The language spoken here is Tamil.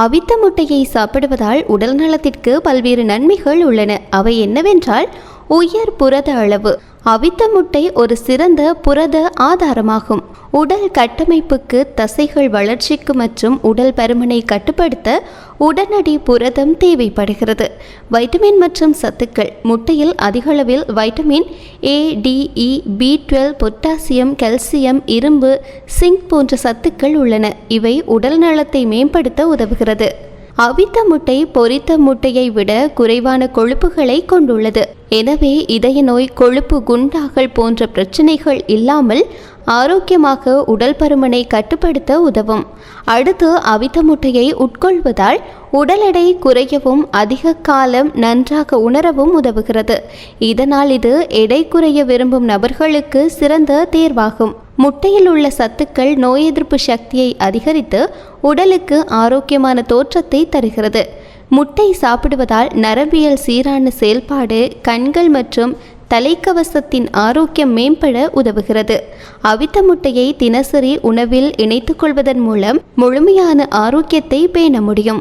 அவித்த முட்டையை சாப்பிடுவதால் உடல் நலத்திற்கு பல்வேறு நன்மைகள் உள்ளன. அவை என்னவென்றால் உயர் புரத அளவு. அவித்த முட்டை ஒரு சிறந்த புரத ஆதாரமாகும். உடல் கட்டமைப்புக்கு தசைகள் வளர்ச்சிக்கு மற்றும் உடல் பருமனை கட்டுப்படுத்த உடனடி புரதம் தேவைப்படுகிறது. வைட்டமின் மற்றும் சத்துக்கள். முட்டையில் அதிகளவில் vitamin A D E B twelve potassium calcium இரும்பு சிங்க் போன்ற சத்துக்கள் உள்ளன. இவை உடல் நலத்தை மேம்படுத்த உதவுகிறது. அவித்த முட்டை பொரித்த முட்டையை விட குறைவான கொழுப்புகளை கொண்டுள்ளது. எனவே இதய நோய் கொழுப்பு குண்டாகல் போன்ற பிரச்சனைகள் இல்லாமல் ஆரோக்கியமாக உடல் பருமனை கட்டுப்படுத்த உதவும். அடுத்து அவித்த முட்டையை உட்கொள்வதால் உடல் எடை குறையவும் அதிக காலம் நன்றாக உணரவும் உதவுகிறது. இதனால் இது எடை குறைய விரும்பும் நபர்களுக்கு சிறந்த தேர்வாகும். முட்டையில் உள்ள சத்துக்கள் நோய் எதிர்ப்பு சக்தியை அதிகரித்து உடலுக்கு ஆரோக்கியமான தோற்றத்தை தருகிறது. முட்டை சாப்பிடுவதால் நரம்பியல் சீரான செயல்பாடு கண்கள் மற்றும் தலைக்கவசத்தின் ஆரோக்கியம் மேம்பட உதவுகிறது. அவித்த முட்டையை தினசரி உணவில் இணைத்துக்கொள்வதன் மூலம் முழுமையான ஆரோக்கியத்தை பேண முடியும்.